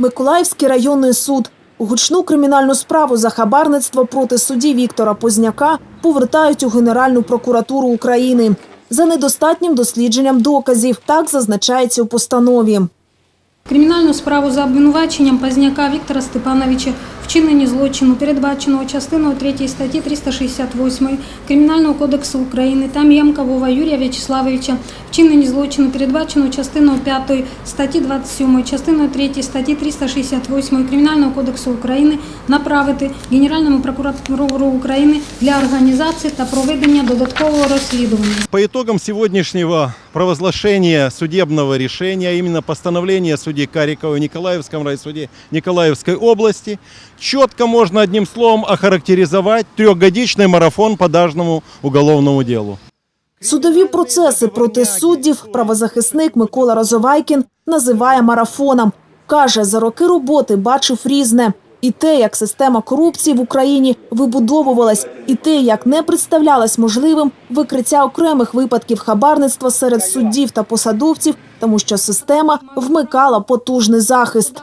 Миколаївський районний суд. Гучну кримінальну справу за хабарництво проти судді Віктора Позняка повертають у Генеральну прокуратуру України за недостатнім дослідженням доказів. Так зазначається у постанові. Кримінальну справу за обвинуваченням Пазняка Віктора Степановича в вчиненні злочину, передбаченого частиною 3 статті 368 Кримінального кодексу України та М'ємка Вова Юрія В'ячеславовича в вчиненні злочину, передбаченого частиною 5 статті 27, частиною 3 статті 368 Кримінального кодексу України направити Генеральному прокуратуру України для організації та проведення додаткового розслідування. По итогам сегодняшнего провозглашения судебного решения, а именно постановления судьи Карикова в Николаевском райсуде Николаевской области, четко можно одним словом охарактеризовать трехгодичный марафон по данному уголовному делу. Судові процеси проти суддів правозахисник Микола Розовайкін називає марафоном. Каже, за роки роботи бачив різне. І те, як система корупції в Україні вибудовувалась, і те, як не представлялось можливим викриття окремих випадків хабарництва серед суддів та посадовців, тому що система вмикала потужний захист.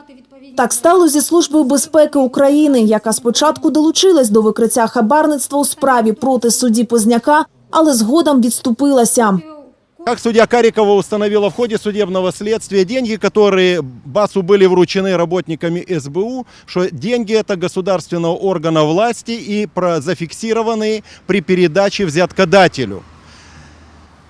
Так стало зі службою безпеки України, яка спочатку долучилась до викриття хабарництва у справі проти судді Позняка, але згодом відступилася. Как судья Карикова установила в ходе судебного следствия, деньги, которые БАСу были вручены работниками СБУ, что деньги это государственного органа власти и зафиксированные при передаче взяткодателю.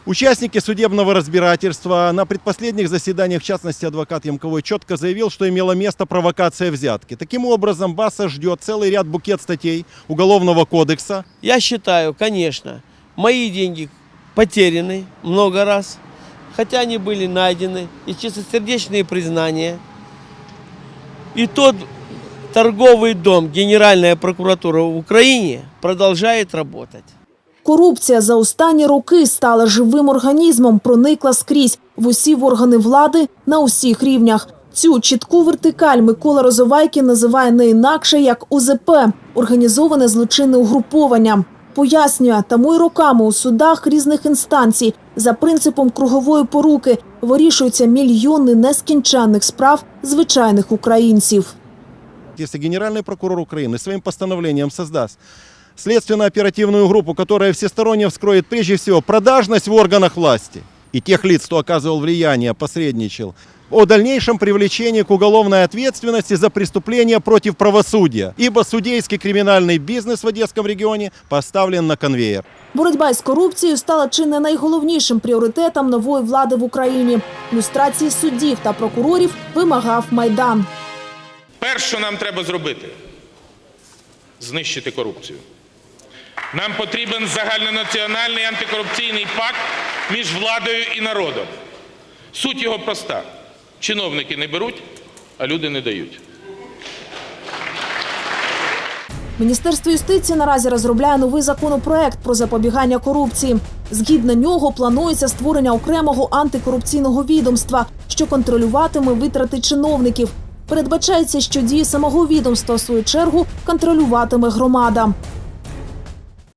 Участники судебного разбирательства на предпоследних заседаниях, в частности адвокат Ямковой, четко заявил, что имела место провокация взятки. Таким образом, БАСа ждет целый ряд букет статей Уголовного кодекса, Я считаю, конечно, мои деньги потеряны много раз, хотя они были найдены, и чистосердечные признания. И тот торговый дом, Генеральная прокуратура в Украине продолжает работать. Корупція за останні роки стала живим організмом, проникла скрізь в усі органи влади на усіх рівнях. Цю чітку вертикаль Микола Розовайкін називає не інакше як УЗП – організоване злочинне угруповання. Пояснює, тому й роками у судах різних інстанцій за принципом кругової поруки вирішуються мільйони нескінченних справ звичайних українців. Якщо Генеральний прокурор України своїм постановленням создаст следственно-оперативную группу, которая всесторонне вскроет прежде всего продажность в органах власти и тех лиц, кто оказывал влияние, посредничал, о дальнейшем привлечении к уголовной ответственности за преступления против правосудия, ибо судейский криминальный бизнес в Одесском регионе поставлен на конвейер. Боротьба із корупцією стала чи не найголовнішим пріоритетом нової влади в Україні. Люстрації суддів та прокурорів вимагав Майдан. Перше, що нам треба зробити знищити корупцію. Нам потрібен загальнонаціональний антикорупційний пакт між владою і народом. Суть його проста: чиновники не беруть, а люди не дають. Міністерство юстиції наразі розробляє новий законопроект про запобігання корупції. Згідно нього планується створення окремого антикорупційного відомства, що контролюватиме витрати чиновників. Передбачається, що дії самого відомства в свою чергу контролюватиме громада.